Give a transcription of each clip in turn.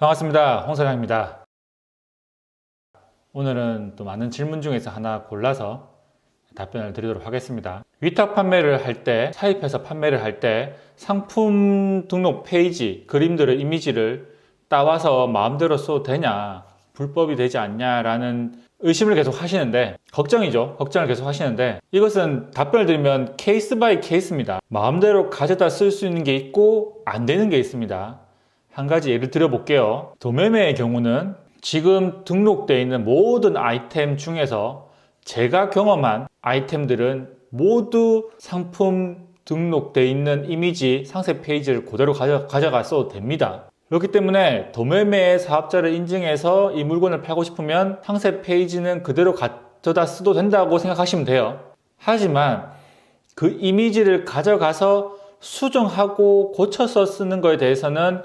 반갑습니다. 홍 사장입니다. 오늘은 또 많은 질문 중에서 하나 골라서 답변을 드리도록 하겠습니다. 위탁 판매를 할 때, 사입해서 판매를 할 때 상품 등록 페이지, 그림들을, 이미지를 따와서 마음대로 써도 되냐, 불법이 되지 않냐라는 의심을 계속 하시는데, 걱정이죠. 걱정을 계속 하시는데, 이것은 답변을 드리면 케이스 바이 케이스입니다. 마음대로 가져다 쓸 수 있는 게 있고, 안 되는 게 있습니다. 한 가지 예를 들어 볼게요. 도매매의 경우는 지금 등록되어 있는 모든 아이템 중에서 제가 경험한 아이템들은 모두 상품 등록되어 있는 이미지 상세 페이지를 그대로 가져, 가져가 써도 됩니다. 그렇기 때문에 도매매 사업자를 인증해서 이 물건을 팔고 싶으면 상세 페이지는 그대로 가져다 써도 된다고 생각하시면 돼요. 하지만 그 이미지를 가져가서 수정하고 고쳐서 쓰는 거에 대해서는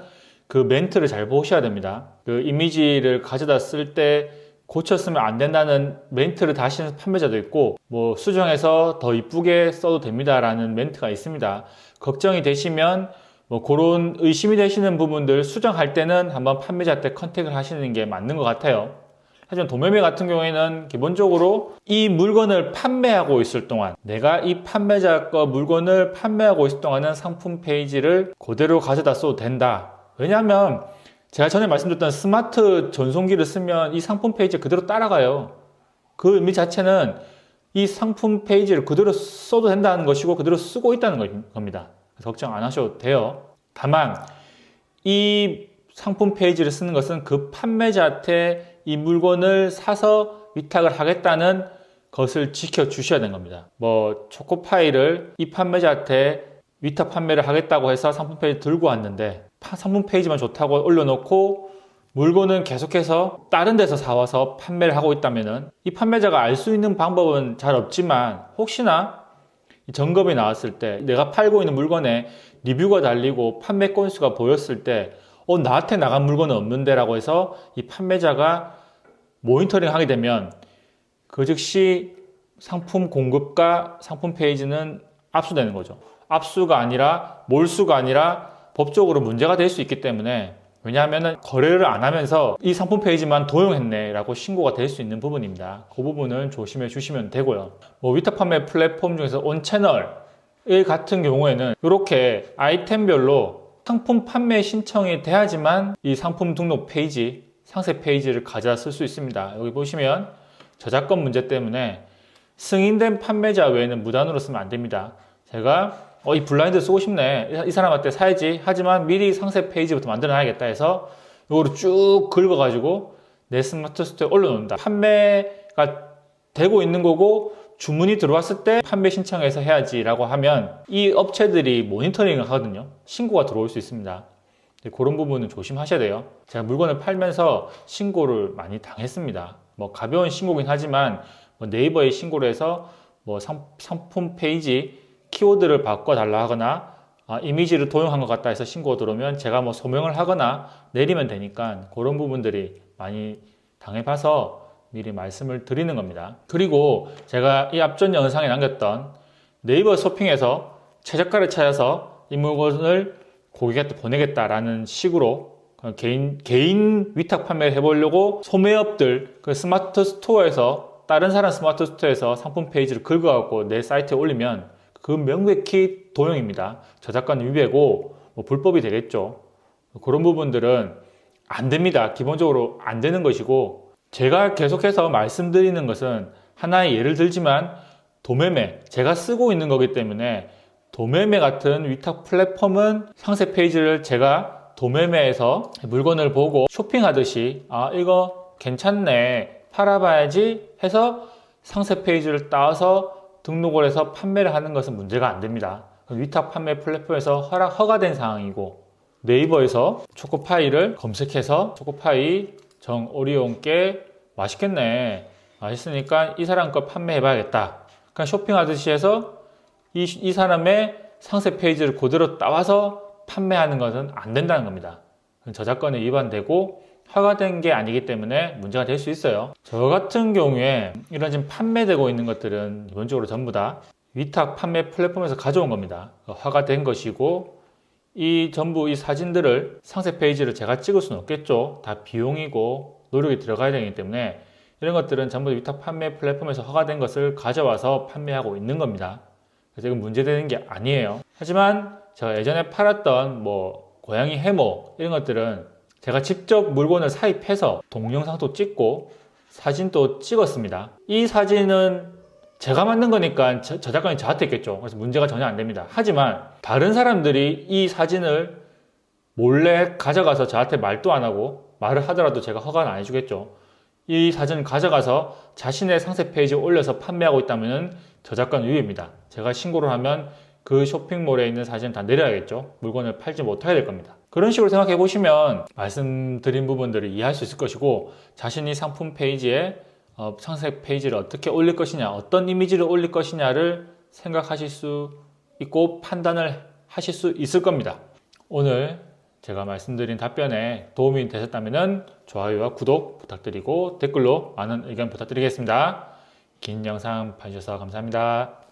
그 멘트를 잘 보셔야 됩니다. 그 이미지를 가져다 쓸 때 고쳤으면 안 된다는 멘트를 다시는 판매자도 있고 뭐 수정해서 더 이쁘게 써도 됩니다라는 멘트가 있습니다. 걱정이 되시면 뭐 그런 의심이 되시는 부분들 수정할 때는 한번 판매자한테 컨택을 하시는 게 맞는 것 같아요. 하지만 도매매 같은 경우에는 기본적으로 이 물건을 판매하고 있을 동안 내가 이 판매자 거 물건을 판매하고 있을 동안은 상품 페이지를 그대로 가져다 써도 된다. 왜냐하면 제가 전에 말씀드렸던 스마트 전송기를 쓰면 이 상품 페이지 그대로 따라가요. 그 의미 자체는 이 상품 페이지를 그대로 써도 된다는 것이고 그대로 쓰고 있다는 겁니다. 걱정 안 하셔도 돼요. 다만 이 상품 페이지를 쓰는 것은 그 판매자한테 이 물건을 사서 위탁을 하겠다는 것을 지켜 주셔야 되는 겁니다. 뭐 초코파이를 이 판매자한테 위탁 판매를 하겠다고 해서 상품 페이지 들고 왔는데 상품 페이지만 좋다고 올려놓고 물건은 계속해서 다른 데서 사와서 판매를 하고 있다면 이 판매자가 알 수 있는 방법은 잘 없지만 혹시나 점검이 나왔을 때 내가 팔고 있는 물건에 리뷰가 달리고 판매 건수가 보였을 때 어, 나한테 나간 물건은 없는데 라고 해서 이 판매자가 모니터링 하게 되면 그 즉시 상품 공급과 상품 페이지는 압수되는 거죠. 압수가 아니라 몰수가 아니라 법적으로 문제가 될 수 있기 때문에 왜냐하면 거래를 안 하면서 이 상품 페이지만 도용했네 라고 신고가 될 수 있는 부분입니다. 그 부분은 조심해 주시면 되고요. 뭐 위탁 판매 플랫폼 중에서 온 채널 같은 경우에는 이렇게 아이템별로 상품 판매 신청이 돼야지만 이 상품 등록 페이지, 상세 페이지를 가져다 쓸 수 있습니다. 여기 보시면 저작권 문제 때문에 승인된 판매자 외에는 무단으로 쓰면 안 됩니다. 제가 어, 이 블라인드 쓰고 싶네. 이 사람한테 사야지. 하지만 미리 상세 페이지부터 만들어 놔야겠다 해서 이거를 쭉 긁어가지고 내 스마트 스토어에 올려놓는다. 판매가 되고 있는 거고 주문이 들어왔을 때 판매 신청해서 해야지라고 하면 이 업체들이 모니터링을 하거든요. 신고가 들어올 수 있습니다. 그런 부분은 조심하셔야 돼요. 제가 물건을 팔면서 신고를 많이 당했습니다. 뭐 가벼운 신고긴 하지만 뭐 네이버에 신고를 해서 뭐 상 품 페이지 키워드를 바꿔달라 하거나 아, 이미지를 도용한 것 같다 해서 신고가 들어오면 제가 뭐 소명을 하거나 내리면 되니까 그런 부분들이 많이 당해봐서 미리 말씀을 드리는 겁니다. 그리고 제가 이 앞전 영상에 남겼던 네이버 쇼핑에서 최저가를 찾아서 이 물건을 고객한테 보내겠다라는 식으로 개인, 개인 위탁 판매를 해보려고 소매업들, 그 스마트 스토어에서 다른 사람 스마트 스토어에서 상품 페이지를 긁어갖고 내 사이트에 올리면 그 명백히 도용입니다. 저작권 위배고 뭐 불법이 되겠죠. 그런 부분들은 안 됩니다. 기본적으로 안 되는 것이고 제가 계속해서 말씀드리는 것은 하나의 예를 들지만 도매매 제가 쓰고 있는 거기 때문에 도매매 같은 위탁 플랫폼은 상세 페이지를 제가 도매매에서 물건을 보고 쇼핑하듯이 아 이거 괜찮네 팔아봐야지 해서 상세 페이지를 따서 등록을 해서 판매를 하는 것은 문제가 안 됩니다. 위탁 판매 플랫폼에서 허락, 허가된 상황이고 네이버에서 초코파이를 검색해서 초코파이 정 오리온께 맛있겠네. 맛있으니까 이 사람 거 판매해 봐야겠다. 그냥 쇼핑하듯이 해서 이, 이 사람의 상세 페이지를 그대로 따와서 판매하는 것은 안 된다는 겁니다. 저작권에 위반되고 허가된 게 아니기 때문에 문제가 될 수 있어요. 저 같은 경우에 이런 지금 판매되고 있는 것들은 기본적으로 전부 다 위탁 판매 플랫폼에서 가져온 겁니다. 허가된 것이고 이 전부 이 사진들을 상세 페이지를 제가 찍을 수는 없겠죠. 다 비용이고 노력이 들어가야 되기 때문에 이런 것들은 전부 위탁 판매 플랫폼에서 허가된 것을 가져와서 판매하고 있는 겁니다. 그래서 이건 문제되는 게 아니에요. 하지만 제가 예전에 팔았던 뭐 고양이 해모 이런 것들은 제가 직접 물건을 사입해서 동영상도 찍고 사진도 찍었습니다. 이 사진은 제가 만든 거니까 저- 저작권이 저한테 있겠죠. 그래서 문제가 전혀 안 됩니다. 하지만 다른 사람들이 이 사진을 몰래 가져가서 저한테 말도 안 하고 말을 하더라도 제가 허가는 안 해주겠죠. 이 사진을 가져가서 자신의 상세 페이지에 올려서 판매하고 있다면 저작권 위배입니다. 제가 신고를 하면 그 쇼핑몰에 있는 사진을 다 내려야겠죠. 물건을 팔지 못하게 될 겁니다. 그런 식으로 생각해 보시면 말씀드린 부분들을 이해할 수 있을 것이고 자신이 상품 페이지에 어, 상세 페이지를 어떻게 올릴 것이냐, 어떤 이미지를 올릴 것이냐를 생각하실 수 있고 판단을 하실 수 있을 겁니다. 오늘 제가 말씀드린 답변에 도움이 되셨다면 좋아요와 구독 부탁드리고 댓글로 많은 의견 부탁드리겠습니다. 긴 영상 봐주셔서 감사합니다.